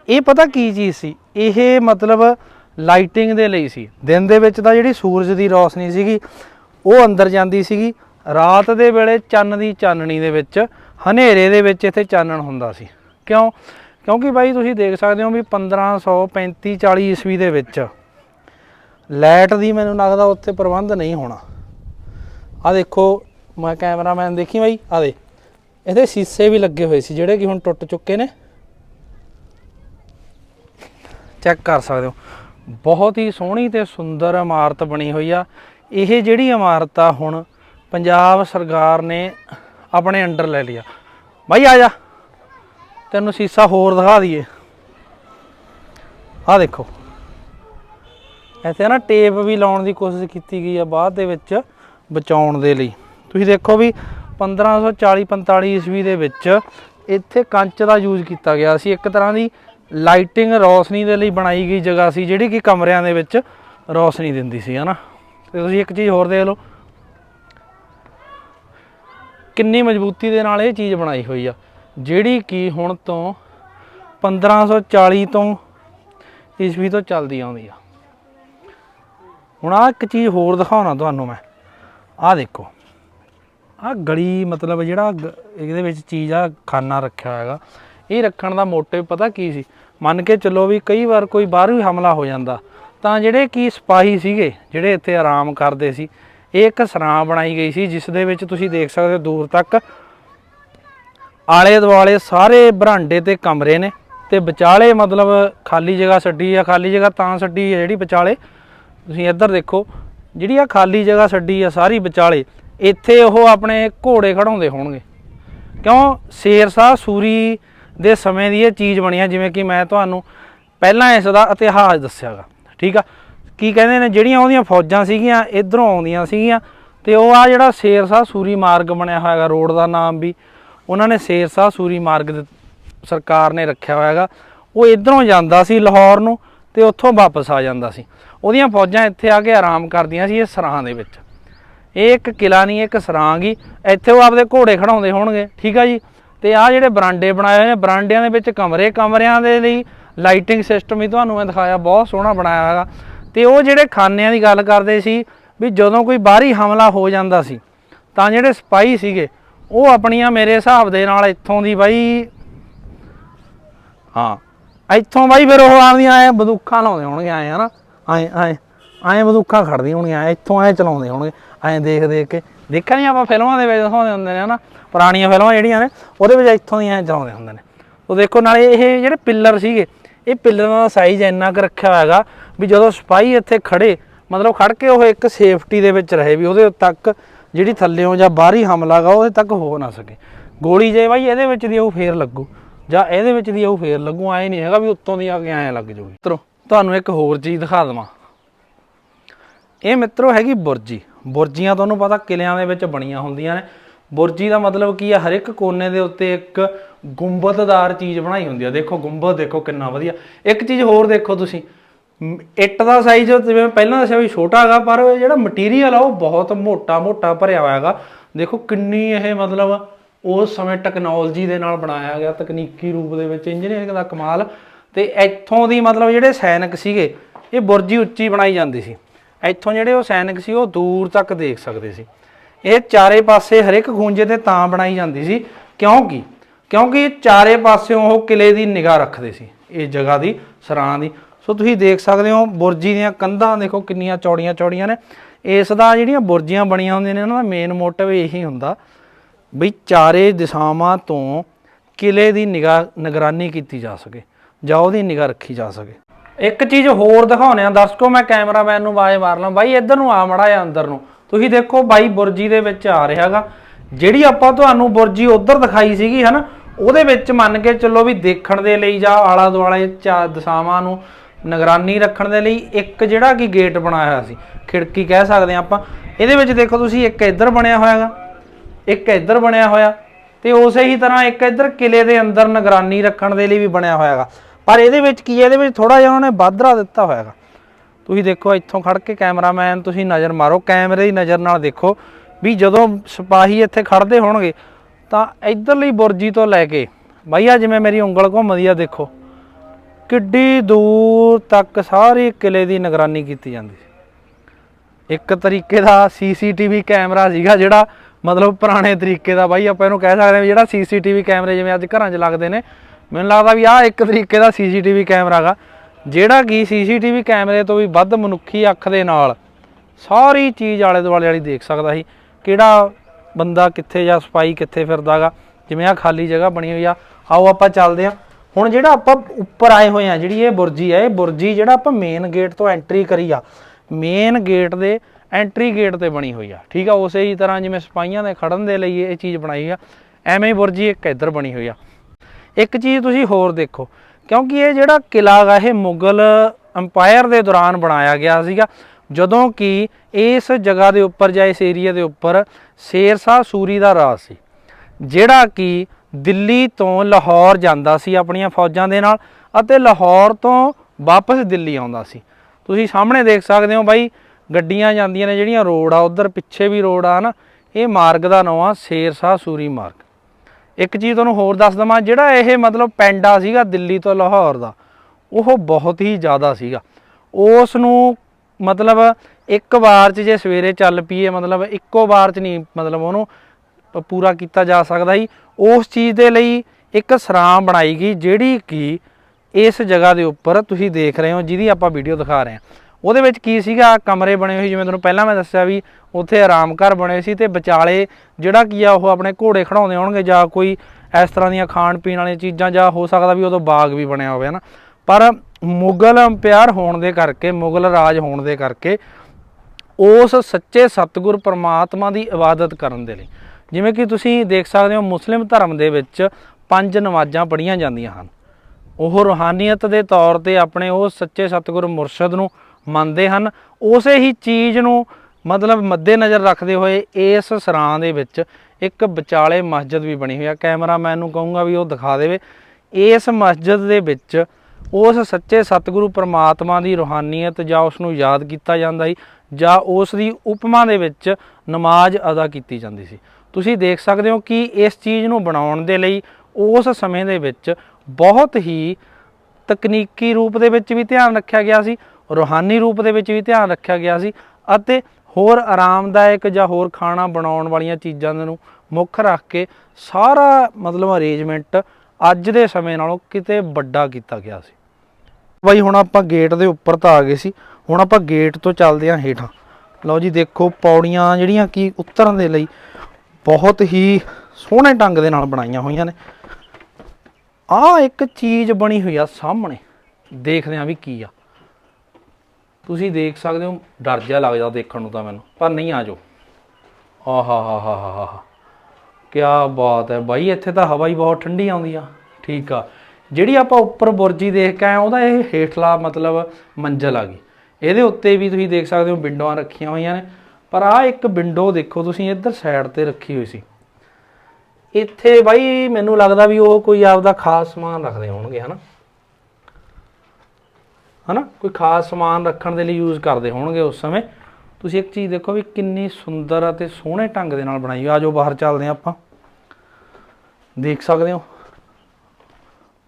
A: ਇਹ ਪਤਾ ਕੀ ਚੀਜ਼ ਸੀ? ਇਹ ਮਤਲਬ ਲਾਈਟਿੰਗ ਦੇ ਲਈ ਸੀ। ਦਿਨ ਦੇ ਵਿੱਚ ਤਾਂ ਜਿਹੜੀ ਸੂਰਜ ਦੀ ਰੌਸ਼ਨੀ ਸੀਗੀ, ਉਹ ਅੰਦਰ ਜਾਂਦੀ ਸੀਗੀ। ਰਾਤ ਦੇ ਵੇਲੇ ਚੰਨ ਦੀ ਚਾਨਣੀ ਦੇ ਵਿੱਚ, ਹਨੇਰੇ ਦੇ ਵਿੱਚ ਇੱਥੇ ਚਾਨਣ ਹੁੰਦਾ ਸੀ। ਕਿਉਂ? ਕਿਉਂਕਿ ਬਾਈ ਤੁਸੀਂ ਦੇਖ ਸਕਦੇ ਹੋ ਵੀ 1535 40 ਈਸਵੀ ਦੇ ਵਿੱਚ ਲਾਈਟ ਦੀ ਮੈਨੂੰ ਲੱਗਦਾ ਉੱਥੇ ਪ੍ਰਬੰਧ ਨਹੀਂ ਹੋਣਾ। ਆ ਦੇਖੋ, ਮੈਂ ਕੈਮਰਾਮੈਨ ਦੇਖੀ ਬਾਈ ਆ ਦੇ ਇਹਦੇ ਸੀਸੇ ਵੀ ਲੱਗੇ ਹੋਏ ਸੀ, ਜਿਹੜੇ ਕਿ ਹੁਣ ਟੁੱਟ ਚੁੱਕੇ ਨੇ। ਚੈੱਕ ਕਰ ਸਕਦੇ ਹੋ। ਬਹੁਤ ਹੀ ਸੋਹਣੀ ਤੇ ਸੁੰਦਰ ਇਮਾਰਤ ਬਣੀ ਹੋਈ ਆ। ਇਹ ਜਿਹੜੀ ਇਮਾਰਤ ਆ ਹੁਣ ਪੰਜਾਬ ਸਰਕਾਰ ਨੇ ਆਪਣੇ ਅੰਡਰ ਲੈ ਲਿਆ ਬਾਈ, ਆ ਜਾ। ਤੈਨੂੰ ਸੀਸਾ ਹੋਰ ਦਿਖਾ ਦਈਏ। ਆ ਦੇਖੋ। ਇੱਥੇ ਨਾ ਟੇਪ ਵੀ ਲਾਉਣ ਦੀ ਕੋਸ਼ਿਸ਼ ਕੀਤੀ ਗਈ ਆ ਬਾਅਦ ਦੇ ਵਿੱਚ ਬਚਾਉਣ ਦੇ ਲਈ। ਤੁਸੀਂ ਦੇਖੋ ਵੀ 1540 45 ਈਸਵੀ ਦੇ ਵਿੱਚ ਇੱਥੇ ਕੰਚ ਦਾ ਯੂਜ਼ ਕੀਤਾ ਗਿਆ ਸੀ। ਇੱਕ ਤਰ੍ਹਾਂ ਦੀ ਲਾਈਟਿੰਗ ਰੌਸ਼ਨੀ ਦੇ ਲਈ ਬਣਾਈ ਗਈ ਜਗ੍ਹਾ ਸੀ, ਜਿਹੜੀ ਕਿ ਕਮਰਿਆਂ ਦੇ ਵਿੱਚ ਰੌਸ਼ਨੀ ਦਿੰਦੀ ਸੀ, ਹਨਾ? ਤੇ ਤੁਸੀਂ ਇੱਕ ਚੀਜ਼ ਹੋਰ ਦੇਖ ਲਓ। ਕਿੰਨੀ ਮਜ਼ਬੂਤੀ ਦੇ ਨਾਲ ਇਹ ਚੀਜ਼ ਬਣਾਈ ਹੋਈ ਆ, ਜਿਹੜੀ ਕਿ ਹੁਣ ਤੋਂ 1540 ਤੋਂ ਈਸਵੀ ਤੋਂ ਚੱਲਦੀ ਆਉਂਦੀ ਆ। ਹੁਣ ਆ ਇੱਕ ਚੀਜ਼ ਹੋਰ ਦਿਖਾਉਣਾ ਤੁਹਾਨੂੰ ਮੈਂ। ਆਹ ਦੇਖੋ। ਆ ਗਲੀ, ਮਤਲਬ ਜਿਹੜਾ ਗ- ਇਹਦੇ ਵਿੱਚ ਚੀਜ਼ ਆ, ਖਾਨਾ ਰੱਖਿਆ ਹੋਇਆਗਾ ਇਹ ਰੱਖਣ ਦਾ ਮੋਟਿਵ ਪਤਾ ਕੀ ਸੀ? ਮੰਨ ਕੇ ਚੱਲੋ ਵੀ ਕਈ ਵਾਰ ਕੋਈ ਬਾਹਰੋਂ ਹਮਲਾ ਹੋ ਜਾਂਦਾ। ਤਾਂ ਜਿਹੜੇ ਕੀ ਸਿਪਾਹੀ ਸੀਗੇ, ਜਿਹੜੇ ਇੱਥੇ ਆਰਾਮ ਕਰਦੇ ਸੀ, ਇਹ ਇੱਕ ਸਰਾਂ ਬਣਾਈ ਗਈ ਸੀ, ਜਿਸ ਦੇ ਵਿੱਚ ਤੁਸੀਂ ਦੇਖ ਸਕਦੇ ਹੋ ਦੂਰ ਤੱਕ ਆਲੇ ਦੁਆਲੇ ਸਾਰੇ ਬਰਾਂਡੇ ਤੇ ਕਮਰੇ ਨੇ ਤੇ ਵਿਚਾਲੇ ਮਤਲਬ ਖਾਲੀ ਜਗ੍ਹਾ ਛੱਡੀ ਆ, ਖਾਲੀ ਜਗ੍ਹਾ ਤਾਂ ਛੱਡੀ ਆ ਜਿਹੜੀ ਵਿਚਾਲੇ। ਤੁਸੀਂ ਇੱਧਰ ਦੇਖੋ, ਜਿਹੜੀ ਆ ਖਾਲੀ ਜਗ੍ਹਾ ਛੱਡੀ ਆ ਸਾਰੀ ਵਿਚਾਲੇ, ਇੱਥੇ ਉਹ ਆਪਣੇ ਘੋੜੇ ਖੜਾਉਂਦੇ ਹੋਣਗੇ। ਕਿਉਂ? ਸ਼ੇਰਸ਼ਾਹ ਸੂਰੀ ਦੇ ਸਮੇਂ ਦੀ ਇਹ ਚੀਜ਼ ਬਣੀ ਆ, ਜਿਵੇਂ ਕਿ ਮੈਂ ਤੁਹਾਨੂੰ ਪਹਿਲਾਂ ਇਸ ਦਾ ਇਤਿਹਾਸ ਦੱਸਿਆਗਾ, ਠੀਕ ਆ? ਕੀ ਕਹਿੰਦੇ ਨੇ, ਜਿਹੜੀਆਂ ਉਹਦੀਆਂ ਫੌਜਾਂ ਸੀਗੀਆਂ, ਇਧਰੋਂ ਆਉਂਦੀਆਂ ਸੀਗੀਆਂ, ਤੇ ਉਹ ਆ ਜਿਹੜਾ ਸ਼ੇਰਸ਼ਾਹ ਸੂਰੀ ਮਾਰਗ ਬਣਿਆ ਹੋਇਆਗਾ ਰੋਡ ਦਾ ਨਾਮ ਵੀ, ਉਹਨਾਂ ਨੇ ਸ਼ੇਰਸ਼ਾਹ ਸੂਰੀ ਮਾਰਗ ਦੇ- ਸਰਕਾਰ ਨੇ ਰੱਖਿਆ ਹੋਇਆਗਾ ਉਹ ਇਧਰੋਂ ਜਾਂਦਾ ਸੀ ਲਾਹੌਰ ਨੂੰ, ਤੇ ਉੱਥੋਂ ਵਾਪਸ ਆ ਜਾਂਦਾ ਸੀ। ਉਹਦੀਆਂ ਫੌਜਾਂ ਇੱਥੇ ਆ ਕੇ ਆਰਾਮ ਕਰਦੀਆਂ ਸੀ, ਇਹ ਸਰਾਂ ਦੇ ਵਿੱਚ। ਇਹ ਇੱਕ ਕਿਲਾ ਨਹੀਂ, ਇੱਕ ਸਰਾਂ ਗੀ, ਇੱਥੇ ਉਹ ਆਪਦੇ ਘੋੜੇ ਖੜਾਉਂਦੇ ਹੋਣਗੇ, ਠੀਕ ਆ ਜੀ? ਤੇ ਆ ਜਿਹੜੇ ਬਰਾਂਡੇ ਬਣਾਏ ਹੋਏ ਨੇ, ਬਰਾਂਡਿਆਂ ਦੇ ਵਿੱਚ ਕਮਰੇ, ਕਮਰਿਆਂ ਦੇ ਲਈ ਲਾਈਟਿੰਗ ਸਿਸਟਮ ਵੀ ਤੁਹਾਨੂੰ ਮੈਂ ਦਿਖਾਇਆ, ਬਹੁਤ ਸੋਹਣਾ ਬਣਾਇਆ ਹੈਗਾ। ਤੇ ਉਹ ਜਿਹੜੇ ਖਾਨਿਆਂ ਦੀ ਗੱਲ ਕਰਦੇ ਸੀ ਵੀ ਜਦੋਂ ਕੋਈ ਬਾਹਰੀ ਹਮਲਾ ਹੋ ਜਾਂਦਾ ਸੀ, ਤਾਂ ਜਿਹੜੇ ਸਪਾਈ ਸੀਗੇ, ਉਹ ਆਪਣੀਆਂ ਮੇਰੇ ਹਿਸਾਬ ਦੇ ਨਾਲ ਇੱਥੋਂ ਦੀ ਬਾਈ, ਹਾਂ, ਇੱਥੋਂ ਬਾਈ ਫਿਰ ਉਹ ਆਉਂਦੀਆਂ ਐ ਬੰਦੂਕਾਂ ਲਾਉਂਦੇ ਹੋਣਗੇ, ਐ ਹਨਾ, ਐ ਐ ਐ ਬੰਦੂਕਾਂ ਖੜਦੀਆਂ ਹੋਣਗੀਆਂ ਐਂ ਇੱਥੋਂ ਐ ਚਲਾਉਂਦੇ ਹੋਣਗੇ, ਐ ਦੇਖ ਦੇਖ ਕੇ। ਦੇਖਿਆ ਨਹੀਂ ਆਪਾਂ ਫਿਲਮਾਂ ਦੇ ਵਿੱਚ ਦਿਖਾਉਂਦੇ ਹੁੰਦੇ ਨੇ, ਹਨਾ? ਪੁਰਾਣੀਆਂ ਫਿਲਮਾਂ ਜਿਹੜੀਆਂ ਨੇ, ਉਹਦੇ ਵਿੱਚ ਇੱਥੋਂ ਦੀਆਂ ਐਂ ਚਲਾਉਂਦੇ ਹੁੰਦੇ ਨੇ। ਉਹ ਦੇਖੋ, ਨਾਲੇ ਇਹ ਜਿਹੜੇ ਪਿੱਲਰ ਸੀਗੇ, ਇਹ ਪਿੱਲਰਾਂ ਦਾ ਸਾਈਜ਼ ਇੰਨਾ ਕੁ ਰੱਖਿਆ ਹੋਇਆਗਾ ਵੀ ਜਦੋਂ ਸਿਪਾਹੀ ਇੱਥੇ ਖੜੇ, ਮਤਲਬ ਖੜ ਕੇ ਉਹ ਇੱਕ ਸੇਫਟੀ ਦੇ ਵਿੱਚ ਰਹੇ ਵੀ ਉਹਦੇ ਤੱਕ ਜਿਹੜੀ ਥੱਲੇੋਂ ਜਾਂ ਬਾਹਰੀ ਹਮਲਾ ਗਾ ਉਹਦੇ ਤੱਕ ਹੋ ਨਾ ਸਕੇ। ਗੋਲੀ ਜੇ ਬਾਈ ਇਹਦੇ ਵਿੱਚ ਦੀ ਉਹ ਫੇਰ ਲੱਗੂ। ਜਾਂ ਇਹਦੇ ਵਿੱਚ ਦੀ ਉਹ ਫੇਰ ਲੱਗੂ। ਐ ਨਹੀਂ ਹੈਗਾ ਵੀ ਉੱਤੋਂ ਦੀ ਆ ਕੇ ਐ ਲੱਗ ਜੂਗੀ। ਮਿੱਤਰੋ, ਤੁਹਾਨੂੰ ਇੱਕ ਹੋਰ ਚੀਜ਼ ਦਿਖਾ ਦਵਾਂ। ਇਹ ਮਿੱਤਰੋ ਹੈਗੀ ਬੁਰਜੀ। ਬੁਰਜੀਆਂ ਤੁਹਾਨੂੰ ਪਤਾ ਕਿਲਿਆਂ ਦੇ ਵਿੱਚ ਬਣੀਆਂ ਹੁੰਦੀਆਂ ਨੇ। ਬੁਰਜੀ ਦਾ ਮਤਲਬ ਕੀ ਆ? ਹਰ ਇੱਕ ਕੋਨੇ ਦੇ ਉੱਤੇ ਇੱਕ ਗੁੰਬਦਦਾਰ ਚੀਜ਼ ਬਣਾਈ ਹੁੰਦੀ ਆ। ਦੇਖੋ, ਗੁੰਬਦ ਦੇਖੋ ਕਿੰਨਾ ਵਧੀਆ। ਇੱਕ ਚੀਜ਼ ਹੋਰ ਦੇਖੋ ਤੁਸੀਂ। ਇੱਟ ਦਾ ਸਾਈਜ਼ ਜਿਵੇਂ ਪਹਿਲਾਂ ਦੱਸਿਆ ਵੀ ਛੋਟਾ ਹੈਗਾ, ਪਰ ਇਹ ਜਿਹੜਾ ਮਟੀਰੀਅਲ ਆ ਉਹ ਬਹੁਤ ਮੋਟਾ ਮੋਟਾ ਭਰਿਆ ਹੋਇਆ ਹੈਗਾ। ਦੇਖੋ ਕਿੰਨੀ ਇਹ ਮਤਲਬ ਉਸ ਸਮੇਂ ਟੈਕਨੋਲੋਜੀ ਦੇ ਨਾਲ ਬਣਾਇਆ ਗਿਆ, ਤਕਨੀਕੀ ਰੂਪ ਦੇ ਵਿੱਚ ਇੰਜੀਨੀਅਰਿੰਗ ਦਾ ਕਮਾਲ। ਤੇ ਇੱਥੋਂ ਦੀ ਮਤਲਬ ਜਿਹੜੇ ਸੈਨਿਕ ਸੀਗੇ, ਇਹ ਬੁਰਜੀ ਉੱਚੀ ਬਣਾਈ ਜਾਂਦੀ ਸੀ। ਇੱਥੋਂ ਜਿਹੜੇ ਉਹ ਸੈਨਿਕ ਸੀ, ਉਹ ਦੂਰ ਤੱਕ ਦੇਖ ਸਕਦੇ ਸੀ। ਇਹ ਚਾਰੇ ਪਾਸੇ ਹਰ ਇੱਕ ਖੂੰਜੇ ਤੇ ਤਾਂ ਬਣਾਈ ਜਾਂਦੀ ਸੀ। ਕਿਉਂਕਿ ਕਿਉਂਕਿ ਚਾਰੇ ਪਾਸਿਓਂ ਉਹ ਕਿਲੇ ਦੀ ਨਿਗਾਹ ਰੱਖਦੇ ਸੀ ਇਸ ਜਗ੍ਹਾ ਦੀ, ਸਰਾਂ ਦੀ। ਸੋ ਤੁਸੀਂ ਦੇਖ ਸਕਦੇ ਹੋ, ਬੁਰਜੀ ਦੀਆਂ ਕੰਧਾਂ ਦੇਖੋ ਕਿੰਨੀਆਂ ਚੌੜੀਆਂ ਚੌੜੀਆਂ ਨੇ। ਇਸ ਦਾ ਜਿਹੜੀਆਂ ਬੁਰਜੀਆਂ ਬਣੀਆਂ ਹੁੰਦੀਆਂ ਨੇ, ਉਹਨਾਂ ਦਾ ਮੇਨ ਮੋਟਿਵ ਇਹੀ ਹੁੰਦਾ ਵੀ ਚਾਰੇ ਦਿਸ਼ਾਵਾਂ ਤੋਂ ਕਿਲੇ ਦੀ ਨਿਗਾਹ, ਨਿਗਰਾਨੀ ਕੀਤੀ ਜਾ ਸਕੇ, ਜਾਂ ਉਹਦੀ ਨਿਗਾਹ ਰੱਖੀ ਜਾ ਸਕੇ। ਇੱਕ ਚੀਜ਼ ਹੋਰ ਦਿਖਾਉਣੇ ਆ ਦਰਸ਼ਕੋ ਮੈਂ ਕੈਮਰਾਮੈਨ ਨੂੰ ਆਵਾਜ਼ ਮਾਰ ਲਾਂ? ਬਾਈ, ਇੱਧਰ ਨੂੰ ਆ ਮੜਾ ਜਾ ਅੰਦਰ ਨੂੰ। ਤੁਸੀਂ ਦੇਖੋ ਬਾਈ ਬੁਰਜੀ ਦੇ ਵਿੱਚ ਆ ਰਿਹਾਗਾ। ਜਿਹੜੀ ਆਪਾਂ ਤੁਹਾਨੂੰ ਬੁਰਜੀ ਉੱਧਰ ਦਿਖਾਈ ਸੀਗੀ, ਹਨਾ, ਉਹਦੇ ਵਿੱਚ ਮੰਨ ਕੇ ਚੱਲੋ ਵੀ ਦੇਖਣ ਦੇ ਲਈ ਜਾਂ ਆਲਾ ਦੁਆਲੇ ਚਾ ਦਸਾਵਾਂ ਨੂੰ ਨਿਗਰਾਨੀ ਰੱਖਣ ਦੇ ਲਈ ਇੱਕ ਜਿਹੜਾ ਕਿ ਗੇਟ ਬਣਾਇਆ ਹੋਇਆ ਸੀ, ਖਿੜਕੀ ਕਹਿ ਸਕਦੇ ਆ ਆਪਾਂ। ਇਹਦੇ ਵਿੱਚ ਦੇਖੋ ਤੁਸੀਂ, ਇੱਕ ਇੱਧਰ ਬਣਿਆ ਹੋਇਆਗਾ, ਇੱਕ ਇੱਧਰ ਬਣਿਆ ਹੋਇਆ ਤੇ ਉਸੇ ਹੀ ਤਰ੍ਹਾਂ ਇੱਕ ਇੱਧਰ ਕਿਲੇ ਦੇ ਅੰਦਰ ਨਿਗਰਾਨੀ ਰੱਖਣ ਦੇ ਲਈ ਵੀ ਬਣਿਆ ਹੋਇਆਗਾ। ਪਰ ਇਹਦੇ ਵਿੱਚ ਕੀ ਹੈ? ਇਹਦੇ ਵਿੱਚ ਥੋੜਾ ਜਿਹਾ ਉਹਨਾਂ ਨੇ ਵਾਧਰਾ ਦਿੱਤਾ ਹੋਇਆ ਹੋਇਆਗਾ ਤੁਸੀਂ ਦੇਖੋ, ਇੱਥੋਂ ਖੜ ਕੇ ਕੈਮਰਾਮੈਨ, ਤੁਸੀਂ ਨਜ਼ਰ ਮਾਰੋ, ਕੈਮਰੇ ਦੀ ਨਜ਼ਰ ਨਾਲ ਦੇਖੋ ਵੀ ਜਦੋਂ ਸਿਪਾਹੀ ਇੱਥੇ ਖੜਦੇ ਹੋਣਗੇ, ਤਾਂ ਇੱਧਰਲੀ ਬੁਰਜੀ ਤੋਂ ਲੈ ਕੇ ਬਾਈ ਆ ਜਿਵੇਂ ਮੇਰੀ ਉਂਗਲ ਘੁੰਮਦੀ ਆ, ਦੇਖੋ, ਕਿੱਡੀ ਦੂਰ ਤੱਕ ਸਾਰੇ ਕਿਲੇ ਦੀ ਨਿਗਰਾਨੀ ਕੀਤੀ ਜਾਂਦੀ ਸੀ। ਇੱਕ ਤਰੀਕੇ ਦਾ ਸੀਸੀਟੀਵੀ ਕੈਮਰਾ ਸੀਗਾ ਜਿਹੜਾ, ਮਤਲਬ ਪੁਰਾਣੇ ਤਰੀਕੇ ਦਾ, ਬਾਈ ਆਪਾਂ ਇਹਨੂੰ ਕਹਿ ਸਕਦੇ ਹਾਂ ਵੀ ਜਿਹੜਾ ਸੀਸੀਟੀਵੀ ਕੈਮਰੇ ਜਿਵੇਂ ਅੱਜ ਘਰਾਂ 'ਚ ਲੱਗਦੇ ਨੇ ਮੈਨੂੰ ਲੱਗਦਾ ਵੀ ਆਹ ਇੱਕ ਤਰੀਕੇ ਦਾ ਸੀਸੀਟੀਵੀ ਕੈਮਰਾ ਹੈਗਾ ਜਿਹੜਾ ਕਿ ਸੀਸੀਟੀਵੀ ਕੈਮਰੇ ਤੋਂ ਵੀ ਵੱਧ ਮਨੁੱਖੀ ਅੱਖ ਦੇ ਨਾਲ ਸਾਰੀ ਚੀਜ਼ ਆਲੇ ਦੁਆਲੇ ਵਾਲੀ ਦੇਖ ਸਕਦਾ ਸੀ, ਕਿਹੜਾ ਬੰਦਾ ਕਿੱਥੇ ਜਾਂ ਸਪਾਈ ਕਿੱਥੇ ਫਿਰਦਾਗਾ ਜਿਵੇਂ ਆ ਖਾਲੀ ਜਗ੍ਹਾ ਬਣੀ ਹੋਈ ਆ, ਆਓ ਆਪਾਂ ਚੱਲਦੇ ਆ ਹੁਣ ਜਿਹੜਾ ਆਪਾਂ ਉੱਪਰ ਆਏ ਹੋਏ ਆ, ਜਿਹੜੀ ਇਹ ਬੁਰਜੀ ਆ, ਇਹ ਬੁਰਜੀ ਜਿਹੜਾ ਆਪਾਂ ਮੇਨ ਗੇਟ ਤੋਂ ਐਂਟਰੀ ਕਰੀ ਆ ਮੇਨ ਗੇਟ ਦੇ ਐਂਟਰੀ ਗੇਟ ਤੇ ਬਣੀ ਹੋਈ ਆ, ਠੀਕ ਆ, ਉਸੇ ਹੀ ਤਰ੍ਹਾਂ ਜਿਵੇਂ ਸਿਪਾਹੀਆਂ ਦੇ ਖੜਨ ਦੇ ਲਈ ਇਹ ਚੀਜ਼ ਬਣਾਈ ਆ, ਐਵੇਂ ਹੀ ਬੁਰਜੀ ਇੱਕ ਇੱਧਰ ਬਣੀ ਹੋਈ ਆ। ਇੱਕ ਚੀਜ਼ ਤੁਸੀਂ ਹੋਰ ਦੇਖੋ, ਕਿਉਂਕਿ ਇਹ ਜਿਹੜਾ ਕਿਲਾ ਗਾ, ਇਹ ਮੁਗਲ ਅੰਪਾਇਰ ਦੇ ਦੌਰਾਨ ਬਣਾਇਆ ਗਿਆ ਸੀਗਾ। ਜਦੋਂ ਕਿ ਇਸ ਜਗ੍ਹਾ ਦੇ ਉੱਪਰ ਜਾਂ ਇਸ ਏਰੀਆ ਦੇ ਉੱਪਰ ਸ਼ੇਰਸ਼ਾਹ ਸੂਰੀ ਦਾ ਰਾਜ ਸੀ, ਜਿਹੜਾ ਕਿ ਦਿੱਲੀ ਤੋਂ ਲਾਹੌਰ ਜਾਂਦਾ ਸੀ ਆਪਣੀਆਂ ਫੌਜਾਂ ਦੇ ਨਾਲ ਅਤੇ ਲਾਹੌਰ ਤੋਂ ਵਾਪਸ ਦਿੱਲੀ ਆਉਂਦਾ ਸੀ। ਤੁਸੀਂ ਸਾਹਮਣੇ ਦੇਖ ਸਕਦੇ ਹੋ ਬਾਈ, ਗੱਡੀਆਂ ਜਾਂਦੀਆਂ ਨੇ ਜਿਹੜੀਆਂ ਰੋਡ ਆ, ਉਧਰ ਪਿੱਛੇ ਵੀ ਰੋਡ ਆ ਨਾ, ਇਹ ਮਾਰਗ ਦਾ ਨਾਮ ਆ ਸ਼ੇਰਸ਼ਾਹ ਸੂਰੀ ਮਾਰਗ। ਇੱਕ ਚੀਜ਼ ਤੁਹਾਨੂੰ ਹੋਰ ਦੱਸ ਦਵਾਂ, ਜਿਹੜਾ ਇਹ ਮਤਲਬ ਪੈਂਡਾ ਸੀਗਾ ਦਿੱਲੀ ਤੋਂ ਲਾਹੌਰ ਦਾ, ਉਹ ਬਹੁਤ ਹੀ ਜ਼ਿਆਦਾ ਸੀਗਾ। ਉਸ ਨੂੰ ਮਤਲਬ ਇੱਕ ਵਾਰ 'ਚ ਜੇ ਸਵੇਰੇ ਚੱਲ ਪਈਏ, ਮਤਲਬ ਇੱਕੋ ਵਾਰ 'ਚ ਨਹੀਂ, ਮਤਲਬ ਉਹਨੂੰ ਪੂਰਾ ਕੀਤਾ ਜਾ ਸਕਦਾ ਸੀ। ਉਸ ਚੀਜ਼ ਦੇ ਲਈ ਇੱਕ ਸਰਾਮ ਬਣਾਈ ਗਈ, ਜਿਹੜੀ ਕਿ ਇਸ ਜਗ੍ਹਾ ਦੇ ਉੱਪਰ ਤੁਸੀਂ ਦੇਖ ਰਹੇ ਹੋ, ਜਿਹਦੀ ਆਪਾਂ ਵੀਡੀਓ ਦਿਖਾ ਰਹੇ ਹਾਂ। ਉਹਦੇ ਵਿੱਚ ਕੀ ਸੀਗਾ? ਕਮਰੇ ਬਣੇ ਹੋਏ ਜਿਵੇਂ ਤੁਹਾਨੂੰ ਪਹਿਲਾਂ ਮੈਂ ਦੱਸਿਆ ਵੀ ਉੱਥੇ ਆਰਾਮ ਘਰ ਬਣੇ ਸੀ ਤੇ ਵਿਚਾਲੇ ਜਿਹੜਾ ਕੀ ਆ, ਉਹ ਆਪਣੇ ਘੋੜੇ ਖੜਾਉਂਦੇ ਹੋਣਗੇ ਜਾਂ ਕੋਈ ਇਸ ਤਰ੍ਹਾਂ ਦੀਆਂ ਖਾਣ ਪੀਣ ਵਾਲੀਆਂ ਚੀਜ਼ਾਂ ਜਾਂ ਹੋ ਸਕਦਾ ਵੀ ਉਦੋਂ ਬਾਗ ਵੀ ਬਣਿਆ ਹੋਵੇ ਨਾ ਪਰ ਮੁਗਲ ਅੰਪਾਇਰ ਹੋਣ ਦੇ ਕਰਕੇ, ਮੁਗਲ ਰਾਜ ਹੋਣ ਦੇ ਕਰਕੇ ਉਸ ਸੱਚੇ ਸਤਿਗੁਰ ਪਰਮਾਤਮਾ ਦੀ ਇਬਾਦਤ ਕਰਨ ਦੇ ਲਈ, ਜਿਵੇਂ ਕਿ ਤੁਸੀਂ ਦੇਖ ਸਕਦੇ ਹੋ ਮੁਸਲਿਮ ਧਰਮ ਦੇ ਵਿੱਚ ਪੰਜ ਨਮਾਜ਼ਾਂ ਪੜ੍ਹੀਆਂ ਜਾਂਦੀਆਂ ਹਨ। ਉਹ ਰੂਹਾਨੀਅਤ ਦੇ ਤੌਰ ਤੇ ਆਪਣੇ ਉਹ ਸੱਚੇ ਸਤਿਗੁਰ ਮੁਰਸ਼ਦ ਨੂੰ ਮੰਨਦੇ ਹਨ। ਉਸੇ ਹੀ ਚੀਜ਼ ਨੂੰ ਮਤਲਬ ਮੱਦੇ ਨਜ਼ਰ ਰੱਖਦੇ ਹੋਏ ਇਸ ਸਰਾਂ ਦੇ ਵਿੱਚ ਇੱਕ ਵਿਚਾਲੇ ਮਸਜਿਦ ਵੀ ਬਣੀ ਹੋਈ ਆ। ਕੈਮਰਾਮੈਨ ਨੂੰ ਕਹੂੰਗਾ ਵੀ ਉਹ ਦਿਖਾ ਦੇਵੇ। ਇਸ ਮਸਜਿਦ ਦੇ ਵਿੱਚ ਉਸ ਸੱਚੇ ਸਤਿਗੁਰੂ ਪ੍ਰਮਾਤਮਾ ਦੀ ਰੂਹਾਨੀਅਤ ਜਾਂ ਉਸ ਨੂੰ ਯਾਦ ਕੀਤਾ ਜਾਂਦਾ ਸੀ ਜਾਂ ਉਸ ਦੀ ਉਪਮਾ ਦੇ ਵਿੱਚ ਨਮਾਜ਼ ਅਦਾ ਕੀਤੀ ਜਾਂਦੀ ਸੀ। ਤੁਸੀਂ ਦੇਖ ਸਕਦੇ ਹੋ ਕਿ ਇਸ ਚੀਜ਼ ਨੂੰ ਬਣਾਉਣ ਦੇ ਲਈ ਉਸ ਸਮੇਂ ਦੇ ਵਿੱਚ ਬਹੁਤ ਹੀ ਤਕਨੀਕੀ ਰੂਪ ਦੇ ਵਿੱਚ ਵੀ ਧਿਆਨ ਰੱਖਿਆ ਗਿਆ ਸੀ। ਰੂਹਾਨੀ ਰੂਪ ਦੇ ਵਿੱਚ ਵੀ ਧਿਆਨ ਰੱਖਿਆ ਗਿਆ ਸੀ ਅਤੇ ਹੋਰ ਆਰਾਮਦਾਇਕ ਜਾਂ ਹੋਰ ਖਾਣਾ ਬਣਾਉਣ ਵਾਲੀਆਂ ਚੀਜ਼ਾਂ ਨੂੰ ਮੁੱਖ ਰੱਖ ਕੇ ਸਾਰਾ ਮਤਲਬ ਅਰੇਂਜਮੈਂਟ ਅੱਜ ਦੇ ਸਮੇਂ ਨਾਲੋਂ ਕਿਤੇ ਵੱਡਾ ਕੀਤਾ ਗਿਆ ਸੀ। ਬਾਈ, ਹੁਣ ਆਪਾਂ ਗੇਟ ਦੇ ਉੱਪਰ ਤਾਂ ਆ ਗਏ ਸੀ। ਹੁਣ ਆਪਾਂ ਗੇਟ ਤੋਂ ਚੱਲਦੇ ਹਾਂ ਹੇਠਾਂ। ਲਓ ਜੀ, ਦੇਖੋ ਪੌੜੀਆਂ ਜਿਹੜੀਆਂ ਕਿ ਉਤਰਨ ਦੇ ਲਈ ਬਹੁਤ ਹੀ ਸੋਹਣੇ ਢੰਗ ਦੇ ਨਾਲ ਬਣਾਈਆਂ ਹੋਈਆਂ ਨੇ। ਆਹ ਇੱਕ ਚੀਜ਼ ਬਣੀ ਹੋਈ ਆ ਸਾਹਮਣੇ। ਦੇਖਦੇ ਆ ਵੀ ਕੀ ਆ। ਤੁਸੀਂ ਦੇਖ ਸਕਦੇ ਹੋ, ਡਰ ਜਿਹਾ ਲੱਗਦਾ ਦੇਖਣ ਨੂੰ ਤਾਂ ਮੈਨੂੰ, ਪਰ ਨਹੀਂ ਆ ਜਾਓ ਆਹਾ, ਹਾ ਹਾ ਹਾ ਹਾ ਕੀ ਬਾਤ ਹੈ ਬਾਈ, ਇੱਥੇ ਤਾਂ ਹਵਾ ਹੀ ਬਹੁਤ ਠੰਡੀ ਆਉਂਦੀ ਆ। ਠੀਕ ਆ। ਜਿਹੜੀ ਆਪਾਂ ਉੱਪਰ ਬੁਰਜੀ ਦੇਖ ਕੇ ਆਏ ਉਹਦਾ ਇਹ ਹੇਠਲਾ ਮਤਲਬ ਮੰਜ਼ਲ ਆ ਗਈ। ਇਹਦੇ ਉੱਤੇ ਵੀ ਤੁਸੀਂ ਦੇਖ ਸਕਦੇ ਹੋ, ਵਿੰਡੋਆਂ ਰੱਖੀਆਂ ਹੋਈਆਂ ਨੇ। ਪਰ ਆਹ ਇੱਕ ਵਿੰਡੋ ਦੇਖੋ ਤੁਸੀਂ, ਇੱਧਰ ਸਾਈਡ ਤੇ ਰੱਖੀ ਹੋਈ ਸੀ। ਇੱਥੇ ਬਾਈ, ਮੈਨੂੰ ਲੱਗਦਾ ਵੀ ਉਹ ਕੋਈ ਆਪਦਾ ਖਾਸ ਸਮਾਨ ਰੱਖਦੇ ਹੋਣਗੇ, ਹਨਾ? ਹਨਾ? ਕੋਈ ਖਾਸ ਸਮਾਨ ਰੱਖਣ ਦੇ ਲਈ ਯੂਜ਼ ਕਰਦੇ ਹੋਣਗੇ ਉਸ ਸਮੇਂ। ਤੁਸੀਂ ਇੱਕ ਚੀਜ਼ ਦੇਖੋ ਵੀ ਕਿੰਨੀ ਸੁੰਦਰ ਅਤੇ ਸੋਹਣੇ ਢੰਗ ਦੇ ਨਾਲ ਬਣਾਈ ਆ। ਜੋ ਬਾਹਰ ਚੱਲਦੇ ਆ ਆਪਾਂ। ਦੇਖ ਸਕਦੇ ਹੋ।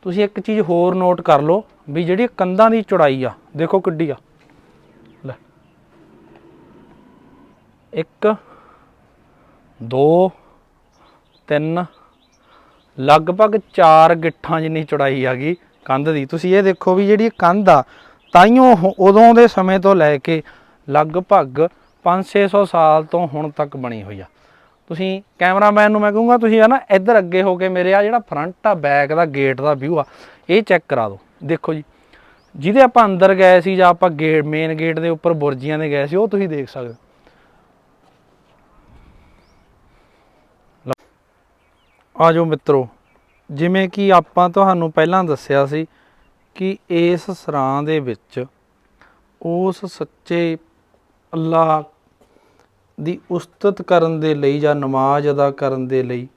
A: ਤੁਸੀਂ ਇੱਕ ਚੀਜ਼ ਹੋਰ ਨੋਟ ਕਰ ਲਓ ਵੀ ਜਿਹੜੀ ਕੰਧਾਂ ਦੀ ਚੌੜਾਈ ਆ, ਦੇਖੋ ਕਿੱਡੀ ਆ। ਲੈ। ਇੱਕ, ਦੋ, ਤਿੰਨ, ਲਗਭਗ 4 ਗਿੱਠਾਂ ਜਿੰਨੀ ਚੌੜਾਈ ਆ ਗਈ ਕੰਧ ਦੀ। ਤੁਸੀਂ ਇਹ ਦੇਖੋ ਵੀ ਜਿਹੜੀ ਕੰਧ ਆ ਤਾਈਓ ਉਹ- ਉਦੋਂ ਦੇ ਸਮੇਂ ਤੋਂ ਲੈ ਕੇ ਲਗਭਗ 5-600 ਸਾਲ ਤੋਂ ਹੁਣ ਤੱਕ ਬਣੀ ਹੋਈ ਆ। ਤੁਸੀਂ ਕੈਮਰਾਮੈਨ ਨੂੰ ਮੈਂ ਕਹੂੰਗਾ, ਤੁਸੀਂ ਆ ਨਾ ਇੱਧਰ ਅੱਗੇ ਹੋ ਕੇ ਮੇਰੇ ਆ ਜਿਹੜਾ ਫਰੰਟ ਆ, ਬੈਕ ਦਾ ਗੇਟ ਦਾ ਵਿਊ ਆ, ਇਹ ਚੈੱਕ ਕਰਾ ਦਿਓ। ਦੇਖੋ ਜੀ, ਜਿਹਦੇ ਆਪਾਂ ਅੰਦਰ ਗਏ ਸੀ ਜਾਂ ਆਪਾਂ ਗੇਟ ਮੇਨ ਗੇਟ ਦੇ ਉੱਪਰ ਬੁਰਜੀਆਂ ਦੇ ਗਏ ਸੀ, ਉਹ ਤੁਸੀਂ ਦੇਖ ਸਕਦੇ ਹੋ। ਆ ਜਾਓ ਮਿੱਤਰੋ, ਜਿਵੇਂ ਕਿ ਆਪਾਂ ਤੁਹਾਨੂੰ ਪਹਿਲਾਂ ਦੱਸਿਆ ਸੀ ਕਿ ਇਸ ਸਰਾਂ ਦੇ ਵਿੱਚ ਉਸ ਸੱਚੇ ਅੱਲਾਹ ਦੀ ਉਸਤਤ ਕਰਨ ਦੇ ਲਈ ਜਾਂ ਨਮਾਜ਼ ਅਦਾ ਕਰਨ ਦੇ ਲਈ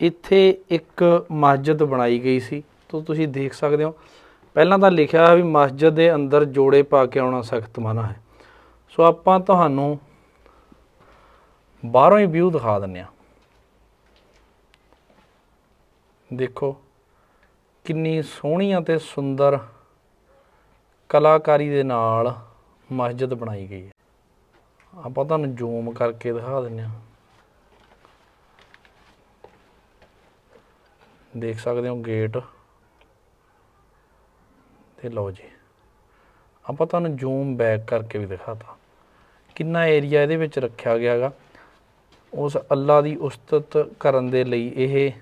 A: ਇੱਥੇ ਇੱਕ ਮਸਜਿਦ ਬਣਾਈ ਗਈ ਸੀ। ਤੋਂ ਤੁਸੀਂ ਦੇਖ ਸਕਦੇ ਹੋ, ਪਹਿਲਾਂ ਤਾਂ ਲਿਖਿਆ ਹੋਇਆ ਵੀ ਮਸਜਿਦ ਦੇ ਅੰਦਰ ਜੋੜੇ ਪਾ ਕੇ ਆਉਣਾ ਸਖਤ ਮਨਾ ਹੈ। ਸੋ ਆਪਾਂ ਤੁਹਾਨੂੰ ਬਾਹਰੋਂ ਹੀ ਵਿਊ ਦਿਖਾ ਦਿੰਨੇ ਆ ਦੇਖੋ ਕਿੰਨੀ ਸੋਹਣੀ ਅਤੇ ਸੁੰਦਰ ਕਲਾਕਾਰੀ ਦੇ ਨਾਲ ਮਸਜਿਦ ਬਣਾਈ ਗਈ ਹੈ। ਆਪਾਂ ਤੁਹਾਨੂੰ ਜ਼ੂਮ ਕਰਕੇ ਦਿਖਾ ਦਿੰਦੇ ਹਾਂ। ਦੇਖ ਸਕਦੇ ਹੋ ਗੇਟ। ਤੇ ਲਓ ਜੀ, ਆਪਾਂ ਤੁਹਾਨੂੰ ਜ਼ੂਮ ਬੈਕ ਕਰਕੇ ਵੀ ਦਿਖਾਤਾ। ਕਿੰਨਾ ਏਰੀਆ ਇਹਦੇ ਵਿੱਚ ਰੱਖਿਆ ਗਿਆ ਹੈਗਾ। ਉਸ ਅੱਲਾ ਦੀ ਉਸਤਤ ਕਰਨ ਦੇ ਲਈ ਇਹ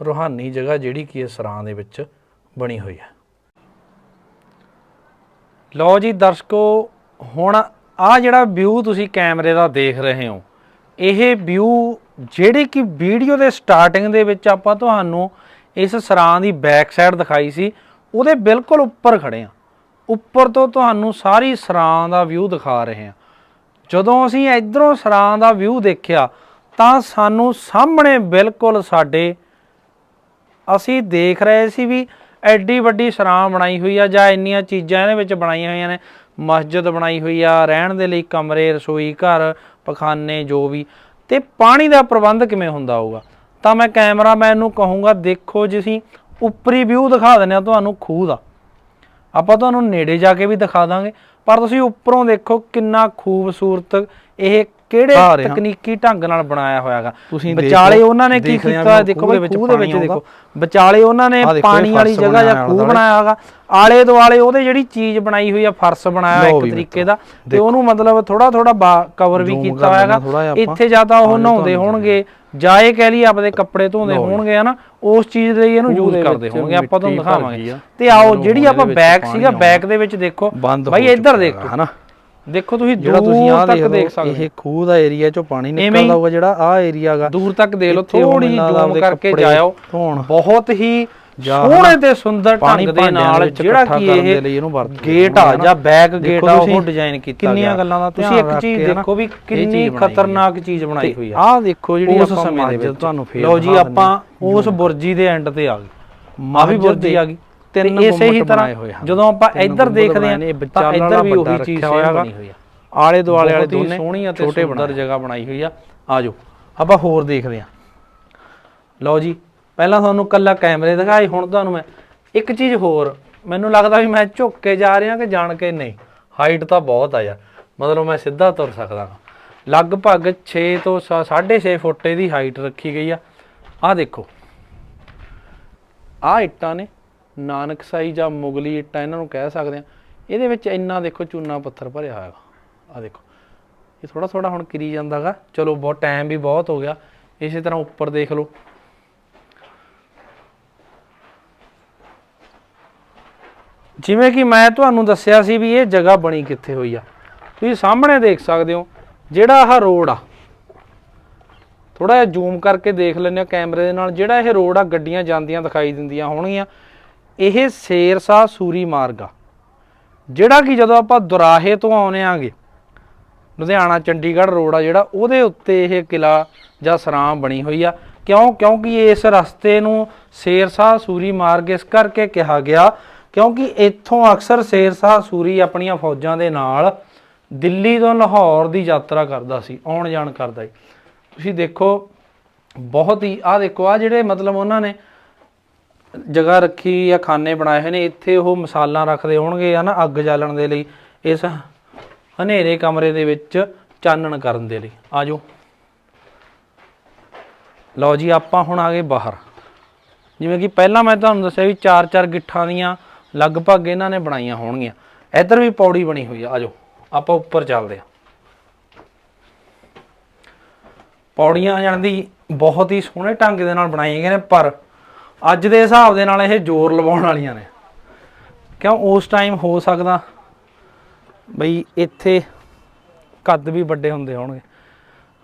A: ਰੂਹਾਨੀ ਜਗ੍ਹਾ ਜਿਹੜੀ ਕਿ ਇਸ ਸਰਾਂ ਦੇ ਵਿੱਚ ਬਣੀ ਹੋਈ ਹੈ। ਲਓ ਜੀ ਦਰਸ਼ਕੋ, ਹੁਣ ਆ ਜਿਹੜਾ ਵਿਊ ਤੁਸੀਂ ਕੈਮਰੇ ਦਾ ਦੇਖ ਰਹੇ ਹੋ, ਇਹ ਵਿਊ ਜਿਹੜੀ ਕਿ ਵੀਡੀਓ ਦੇ ਸਟਾਰਟਿੰਗ ਦੇ ਵਿੱਚ ਆਪਾਂ ਤੁਹਾਨੂੰ ਇਸ ਸਰਾਂ ਦੀ ਬੈਕ ਸਾਈਡ ਦਿਖਾਈ ਸੀ, ਉਹਦੇ ਬਿਲਕੁਲ ਉੱਪਰ ਖੜੇ ਆ ਉੱਪਰ ਤੋਂ ਤੁਹਾਨੂੰ ਸਾਰੀ ਸਰਾਂ ਦਾ ਵਿਊ ਦਿਖਾ ਰਹੇ ਹਾਂ। ਜਦੋਂ ਅਸੀਂ ਇਧਰੋਂ ਸਰਾਂ ਦਾ ਵਿਊ ਦੇਖਿਆ, ਤਾਂ ਸਾਨੂੰ ਸਾਹਮਣੇ ਬਿਲਕੁਲ ਸਾਡੇ ਅਸੀਂ ਦੇਖ ਰਹੇ ਸੀ ਵੀ ਐਡੀ ਵੱਡੀ ਸਰਾਂ ਬਣਾਈ ਹੋਈ ਆ ਜਾਂ ਇੰਨੀਆਂ ਚੀਜ਼ਾਂ ਇਹਦੇ ਵਿੱਚ ਬਣਾਈਆਂ ਹੋਈਆਂ ਨੇ। ਮਸਜਿਦ ਬਣਾਈ ਹੋਈ ਆ, ਰਹਿਣ ਦੇ ਲਈ ਕਮਰੇ, ਰਸੋਈ, ਘਰ, ਪਖਾਨੇ, ਜੋ ਵੀ। ਤੇ ਪਾਣੀ ਦਾ ਪ੍ਰਬੰਧ ਕਿਵੇਂ ਹੁੰਦਾ ਹੋਊਗਾ? ਤਾਂ ਮੈਂ ਕੈਮਰਾਮੈਨ ਨੂੰ ਕਹੂੰਗਾ, ਦੇਖੋ ਜੀ ਅਸੀਂ ਉੱਪਰੀ ਵਿਊ ਦਿਖਾ ਦਿੰਦੇ ਆ ਤੁਹਾਨੂੰ ਖੂਹ ਦਾ। ਆਪਾਂ ਤੁਹਾਨੂੰ ਨੇੜੇ ਜਾ ਕੇ ਵੀ ਦਿਖਾ ਦਾਂਗੇ, ਪਰ ਤੁਸੀਂ ਉੱਪਰੋਂ ਦੇਖੋ ਕਿੰਨਾ ਖੂਬਸੂਰਤ ਇਹ ਕਿਹੜੇ। ਤਕਨੀਕੀ ਢੰਗ ਨਾਲ ਬਣਾਇਆ ਹੋਇਆਗਾ?
B: ਤੁਸੀਂ
A: ਵਿਚਾਲੇ ਉਹਨਾਂ ਨੇ ਕੀ ਕੀਤਾ ਦੇਖੋ ਬਈ ਖੂਹ ਦੇ ਵਿੱਚ ਦੇਖੋ। ਵਿਚਾਲੇ ਉਹਨਾਂ ਨੇ ਪਾਣੀ ਵਾਲੀ ਜਗ੍ਹਾ ਜਾਂ ਖੂਹ ਬਣਾਇਆ ਹੈਗਾ ਆਲੇ ਦੁਆਲੇ ਉਹਦੇ ਜਿਹੜੀ ਚੀਜ਼ ਬਣਾਈ ਹੋਈ ਆ ਫਰਸ਼ ਬਣਾਇਆ ਇੱਕ ਤਰੀਕੇ ਦਾ। ਤੇ ਉਹਨੂੰ ਮਤਲਬ ਥੋੜਾ ਥੋੜਾ ਕਵਰ ਵੀ ਕੀਤਾ
B: ਕਰ
A: ਹੋਇਆ
B: ਲੈਣਾ
A: ਹੈਗਾ
B: ਥੋੜ੍ਹਾ ਜਿਹਾ ਆਪਾਂ।
A: ਇੱਥੇ ਜਾਂ ਤਾਂ ਉਹ ਨਹਾਉਂਦੇ ਹੋਣਗੇ ਜਾਂ ਇਹ ਕਹਿ ਲਈ ਆਪਦੇ ਕੱਪੜੇ ਧੋਂਦੇ। ਹੋਣਗੇ ਹਨਾ? ਉਸ ਚੀਜ਼ ਲਈ ਇਹਨੂੰ ਯੂਜ਼ ਕਰਦੇ ਹੋਣਗੇ। ਆਪਾਂ ਤੁਹਾਨੂੰ ਦਿਖਾਵਾਂਗੇ। ਤੇ ਆਓ ਜਿਹੜੀ ਆਪਾਂ ਬੈਕ ਸੀਗਾ। ਬੈਕ ਦੇ ਵਿੱਚ ਦੇਖੋ। ਬਾਈ ਇੱਧਰ ਦੇਖੋ।
B: ਹਨਾ?
A: ਦੇਖੋ ਤੁਸੀਂ
B: ਜਿਹੜਾ ਤੁਸੀਂ ਆਹ
A: ਦੂਰ
B: ਦੇਖ
A: ਸਕਦੇ
B: ਇਹ ਖੂਹ ਦਾ ਏਰੀਆ ਚੋਂ ਪਾਣੀ ਨਿਕਲਦਾ ਹੋਊਗਾ ਜਿਹੜਾ ਆਹ ਏਰੀਆ ਹੈਗਾ।
A: ਦੂਰ ਤੱਕ ਦੇਖ ਲਓ ਥੋੜੀ ਜ਼ੂਮ ਕਰਕੇ ਜਾਇਓ। ਬਹੁਤ ਹੀ ਸੋਹਣੇ ਤੇ ਸੁੰਦਰ ਢੰਗ ਦੇ ਨਾਲ ਜਿਹੜਾ ਕਿ ਇਹ ਗੇਟ ਆ ਜਾਂ ਬੈਕ ਗੇਟ ਆ ਉਹ ਡਿਜ਼ਾਈਨ ਕੀਤਾ
B: ਕਿੰਨੀਆਂ
A: ਗਿਆ।
B: ਗੱਲਾਂ ਦਾ
A: ਤੁਸੀਂ ਇੱਕ ਚੀਜ਼ ਦੇਖੋ ਵੀ ਕਿੰਨੀ
B: ਆ।
A: ਖਤਰਨਾਕ ਚੀਜ਼ ਬਣਾਈ ਹੋਈ ਆ।
B: ਆਹ ਦੇਖੋ ਜਿਹੜੀ
A: ਉਸ
B: ਆਪਾਂ
A: ਸਮੇਂ ਦੇ ਵਿੱਚ
B: ਤੁਹਾਨੂੰ ਫੇਰ
A: ਲਓ ਜੀ ਆਪਾਂ ਉਸ ਬੁਰਜੀ ਦੇ ਐਂਡ ਤੇ ਆ ਗਏ। ਆ
B: ਮਸਜਿਦ
A: ਬੁਰਜੀ ਆ ਗਈ।
B: ਤਿੰਨ
A: ਇਸੇ ਹੀ ਤਰ੍ਹਾਂ
B: ਬਣਾਏ ਹੋਏ ਹਨ।
A: ਜਦੋਂ ਆਪਾਂ ਇੱਧਰ ਦੇਖਦੇ ਹਾਂ ਤਾਂ ਇੱਧਰ ਵੀ ਉਹੀ ਚੀਜ਼
B: ਰੱਖਿਆ ਹੋਇਆ
A: ਬਣੀ ਹੋਈ ਆ।
B: ਆਲੇ ਦੁਆਲੇ ਵਾਲੇ ਦੋਨੇ
A: ਸੋਹਣੀ ਅਤੇ
B: ਛੋਟੇ
A: ਸੁੰਦਰ ਜਗ੍ਹਾ ਬਣਾਈ ਹੋਈ ਆ। ਆਜੋ ਆਪਾਂ ਹੋਰ ਦੇਖਦੇ ਹਾਂ। ਲਓ ਜੀ ਪਹਿਲਾਂ ਤੁਹਾਨੂੰ ਕੱਲਾ ਕੈਮਰੇ ਦਿਖਾਏ ਹੁਣ ਤੁਹਾਨੂੰ ਮੈਂ ਇੱਕ ਚੀਜ਼ ਹੋਰ। ਮੈਨੂੰ ਲੱਗਦਾ ਵੀ ਮੈਂ ਝੁੱਕ ਕੇ ਜਾ ਰਿਹਾ ਕਿ ਜਾਣ ਕੇ ਨਹੀਂ। ਹਾਈਟ ਤਾਂ ਬਹੁਤ ਆ ਯਾਰ। ਮਤਲਬ ਮੈਂ ਸਿੱਧਾ ਤੁਰ ਸਕਦਾ ਲਗਭਗ 6 ਤੋਂ 6.5 ਫੁੱਟ ਇਹਦੀ ਹਾਈਟ ਰੱਖੀ ਗਈ ਆ। ਆਹ ਦੇਖੋ। ਆਹ ਇੱਟਾਂ ਨੇ। ਨਾਨਕਸਾਈ ਜਾਂ ਮੁਗਲੀ ਇੱਟਾਂ ਇਹਨਾਂ ਨੂੰ ਕਹਿ ਸਕਦੇ ਆ। ਇਹਦੇ ਵਿੱਚ ਇੰਨਾ ਦੇਖੋ ਚੂਨਾ ਪੱਥਰ ਭਰਿਆ ਹੋਇਆ ਆਹ ਦੇਖੋ। ਇਹ ਥੋੜਾ ਥੋੜਾ ਹੁਣ ਕਰੀ ਜਾਂਦਾਗਾ। ਚਲੋ ਬਹੁਤ ਟਾਈਮ ਵੀ ਬਹੁਤ ਹੋ ਗਿਆ। ਇਸੇ ਤਰ੍ਹਾਂ ਉੱਪਰ ਦੇਖ ਲਓ। ਜਿਵੇਂ ਕਿ ਮੈਂ ਤੁਹਾਨੂੰ ਦੱਸਿਆ ਸੀ ਵੀ ਇਹ ਜਗ੍ਹਾ ਬਣੀ ਕਿੱਥੇ ਹੋਈ ਆ। ਤੁਸੀਂ ਸਾਹਮਣੇ ਦੇਖ ਸਕਦੇ ਹੋ, ਜਿਹੜਾ ਆਹ ਰੋਡ ਆ। ਥੋੜਾ ਜਿਹਾ ਜ਼ੂਮ ਕਰਕੇ ਦੇਖ ਲੈਂਦੇ ਆ ਕੈਮਰੇ ਦੇ ਨਾਲ। ਜਿਹੜਾ ਇਹ ਰੋਡ ਆ, ਗੱਡੀਆਂ ਜਾਂਦੀਆਂ ਦਿਖਾਈ ਦਿੰਦੀਆਂ ਹੋਣਗੀਆਂ। ਇਹ ਸ਼ੇਰਸ਼ਾਹ ਸੂਰੀ ਮਾਰਗ ਆ। ਜਿਹੜਾ ਕਿ ਜਦੋਂ ਆਪਾਂ ਦੁਰਾਹੇ ਤੋਂ ਆਉਨੇ ਆਂਗੇ, ਲੁਧਿਆਣਾ, ਚੰਡੀਗੜ੍ਹ ਰੋਡ ਆ ਜਿਹੜਾ, ਉਹਦੇ ਉੱਤੇ ਇਹ ਕਿਲਾ ਜਾਂ ਸਰਾਂ ਬਣੀ ਹੋਈ ਆ। ਕਿਉਂ? ਕਿਉਂਕਿ ਇਸ ਰਸਤੇ ਨੂੰ ਸ਼ੇਰਸ਼ਾਹ ਸੂਰੀ ਮਾਰਗ ਇਸ ਕਰਕੇ ਕਿਹਾ ਗਿਆ, ਕਿਉਂਕਿ ਇੱਥੋਂ ਅਕਸਰ ਸ਼ੇਰਸ਼ਾਹ ਸੂਰੀ ਆਪਣੀਆਂ ਫੌਜਾਂ ਦੇ ਨਾਲ ਦਿੱਲੀ ਤੋਂ ਲਾਹੌਰ ਦੀ ਯਾਤਰਾ ਕਰਦਾ ਸੀ ਆਉਣ ਜਾਣ ਕਰਦਾ ਸੀ। ਤੁਸੀਂ ਦੇਖੋ, ਬਹੁਤ ਹੀ, ਆਹ ਦੇਖੋ ਆ ਜਿਹੜੇ ਮਤਲਬ ਉਹਨਾਂ ਨੇ ਜਗ੍ਹਾ ਰੱਖੀ ਜਾਂ ਖਾਨੇ ਬਣਾਏ ਹੋਏ ਨੇ, ਇੱਥੇ ਉਹ ਮਸਾਲਾ ਰੱਖਦੇ ਹੋਣਗੇ ਹਨਾ, ਅੱਗ ਜਾਲਣ ਦੇ ਲਈ, ਇਸ ਹਨੇਰੇ ਕਮਰੇ ਦੇ ਵਿੱਚ ਚਾਨਣ ਕਰਨ ਦੇ ਲਈ। ਆਜੋ। ਲਓ ਜੀ, ਆਪਾਂ ਹੁਣ ਆ ਗਏ ਬਾਹਰ। ਜਿਵੇਂ ਕਿ ਪਹਿਲਾਂ ਮੈਂ ਤੁਹਾਨੂੰ ਦੱਸਿਆ ਵੀ ਚਾਰ ਚਾਰ ਗਿੱਠਾਂ ਦੀਆਂ ਲਗਭਗ ਇਹਨਾਂ ਨੇ ਬਣਾਈਆਂ ਹੋਣਗੀਆਂ। ਇੱਧਰ ਵੀ ਪੌੜੀ ਬਣੀ ਹੋਈ ਆ, ਆਜੋ। ਆਪਾਂ ਉੱਪਰ ਚੱਲਦੇ ਆ ਪੌੜੀਆਂ ਜਾਣਦੀ ਬਹੁਤ ਹੀ ਸੋਹਣੇ ਢੰਗ ਦੇ ਨਾਲ ਬਣਾਈਆਂ ਗਈਆਂ ਨੇ, ਪਰ ਅੱਜ ਦੇ ਹਿਸਾਬ ਦੇ ਨਾਲ ਇਹ ਜ਼ੋਰ ਲਵਾਉਣ ਵਾਲੀਆਂ ਨੇ। ਕਿਉਂ? ਉਸ ਟਾਈਮ ਹੋ ਸਕਦਾ ਬਈ ਇੱਥੇ ਕੱਦ ਵੀ ਵੱਡੇ ਹੁੰਦੇ ਹੋਣਗੇ।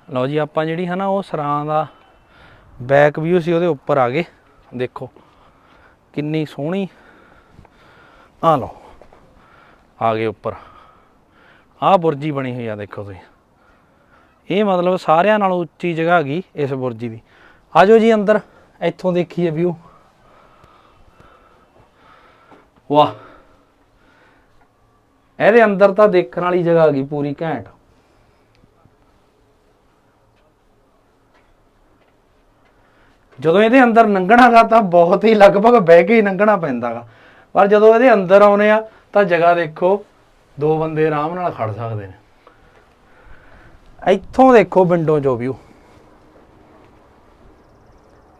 A: ਲਓ ਜੀ, ਆਪਾਂ ਜਿਹੜੀ ਹੈ ਨਾ ਉਹ ਸਰਾਂ ਦਾ ਬੈਕ ਵਿਊ ਸੀ, ਉਹਦੇ ਉੱਪਰ ਆ ਗਏ। ਦੇਖੋ, ਕਿੰਨੀ ਸੋਹਣੀ। ਆ ਲਓ, ਆ ਗਏ ਉੱਪਰ। ਆਹ ਬੁਰਜੀ ਬਣੀ ਹੋਈ ਆ, ਦੇਖੋ ਤੁਸੀਂ। ਇਹ ਮਤਲਬ ਸਾਰਿਆਂ ਨਾਲੋਂ ਉੱਚੀ ਜਗ੍ਹਾ ਗਈ ਇਸ ਬੁਰਜੀ ਦੀ। ਆਜੋ ਜੀ ਅੰਦਰ। ਇੱਥੋਂ ਦੇਖੀਏ ਵਿਊ ਵਾਹ। ਇਹਦੇ ਅੰਦਰ ਤਾਂ ਦੇਖਣ ਵਾਲੀ ਜਗ੍ਹਾ ਹੈਗੀ ਪੂਰੀ ਘੈਂਟ। ਜਦੋਂ ਇਹਦੇ ਅੰਦਰ ਲੰਘਣਾਗਾ ਤਾਂ ਬਹੁਤ ਹੀ ਲਗਭਗ ਬਹਿ ਕੇ ਹੀ ਲੰਘਣਾ ਪੈਂਦਾਗਾ ਪਰ ਜਦੋਂ ਇਹਦੇ ਅੰਦਰ ਆਉਨੇ ਆ ਤਾਂ ਜਗ੍ਹਾ ਦੇਖੋ, ਦੋ ਬੰਦੇ ਆਰਾਮ ਨਾਲ ਖੜ ਸਕਦੇ ਨੇ। ਇੱਥੋਂ ਦੇਖੋ ਵਿੰਡੋ ਚੋਂ ਵਿਊ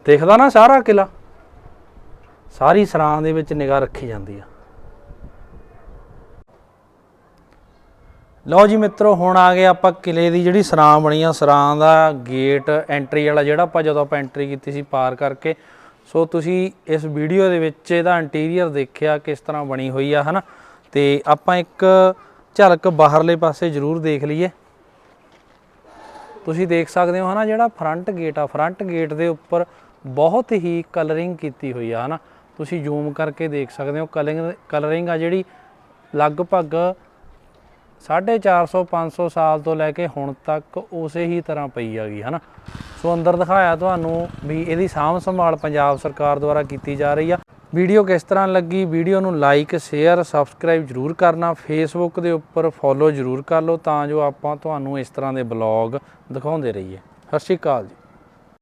A: ਦੇਖਦਾ ਨਾ ਸਾਰਾ ਕਿਲਾ। ਸਾਰੀ ਸਰਾਂ ਦੇ ਵਿੱਚ ਨਿਗਾਹ ਰੱਖੀ ਜਾਂਦੀ ਆ। ਲਓ ਜੀ ਮਿੱਤਰੋ, ਹੁਣ ਆ ਗਏ ਆਪਾਂ ਕਿਲੇ ਦੀ ਜਿਹੜੀ ਸਰਾਂ ਬਣੀ ਆ। ਸਰਾਂ ਦਾ ਗੇਟ ਐਂਟਰੀ ਵਾਲਾ ਜਿਹੜਾ ਆਪਾਂ ਜਦੋਂ ਆਪਾਂ ਐਂਟਰੀ ਕੀਤੀ ਸੀ ਪਾਰ ਕਰਕੇ। ਸੋ ਤੁਸੀਂ ਇਸ ਵੀਡੀਓ ਦੇ ਵਿੱਚ ਇਹਦਾ ਇੰਟੀਰੀਅਰ ਦੇਖਿਆ ਕਿਸ ਤਰ੍ਹਾਂ ਬਣੀ ਹੋਈ ਆ, ਹਨਾ? ਤੇ ਆਪਾਂ ਇੱਕ ਝਲਕ ਬਾਹਰਲੇ ਪਾਸੇ ਜ਼ਰੂਰ ਦੇਖ ਲਈਏ। ਤੁਸੀਂ ਦੇਖ ਸਕਦੇ ਹੋ, ਹਨਾ, ਜਿਹੜਾ ਫਰੰਟ ਗੇਟ ਆ। ਫਰੰਟ ਗੇਟ ਦੇ ਉੱਪਰ ਬਹੁਤ ਹੀ ਕਲਰਿੰਗ ਕੀਤੀ ਹੋਈ ਆ, ਹਨਾ? ਤੁਸੀਂ ਜ਼ੂਮ ਕਰਕੇ ਦੇਖ ਸਕਦੇ ਹੋ ਕਲਿੰਗ ਕਲਰਿੰਗ ਆ ਜਿਹੜੀ ਲਗਭਗ 450 500 ਸਾਲ ਤੋਂ ਲੈ ਕੇ ਹੁਣ ਤੱਕ ਉਸੇ ਹੀ ਤਰ੍ਹਾਂ ਪਈ ਆ ਹੈਗੀ, ਹਨਾ? ਸੋ ਅੰਦਰ ਦਿਖਾਇਆ ਤੁਹਾਨੂੰ ਵੀ ਇਹਦੀ ਸਾਂਭ ਸੰਭਾਲ ਪੰਜਾਬ ਸਰਕਾਰ ਦੁਆਰਾ ਕੀਤੀ ਜਾ ਰਹੀ ਆ। ਵੀਡੀਓ ਕਿਸ ਤਰ੍ਹਾਂ ਲੱਗੀ? ਵੀਡੀਓ ਨੂੰ ਲਾਈਕ ਸ਼ੇਅਰ ਸਬਸਕ੍ਰਾਈਬ ਜਰੂਰ ਕਰਨਾ। ਫੇਸਬੁੱਕ ਦੇ ਉੱਪਰ ਫੋਲੋ ਜਰੂਰ ਕਰ ਲਓ ਤਾਂ ਜੋ ਆਪਾਂ ਤੁਹਾਨੂੰ ਇਸ ਤਰ੍ਹਾਂ ਦੇ ਬਲੌਗ ਦਿਖਾਉਂਦੇ ਰਹੀਏ। ਸਤਿ ਸ਼੍ਰੀ ਅਕਾਲ ਜੀ।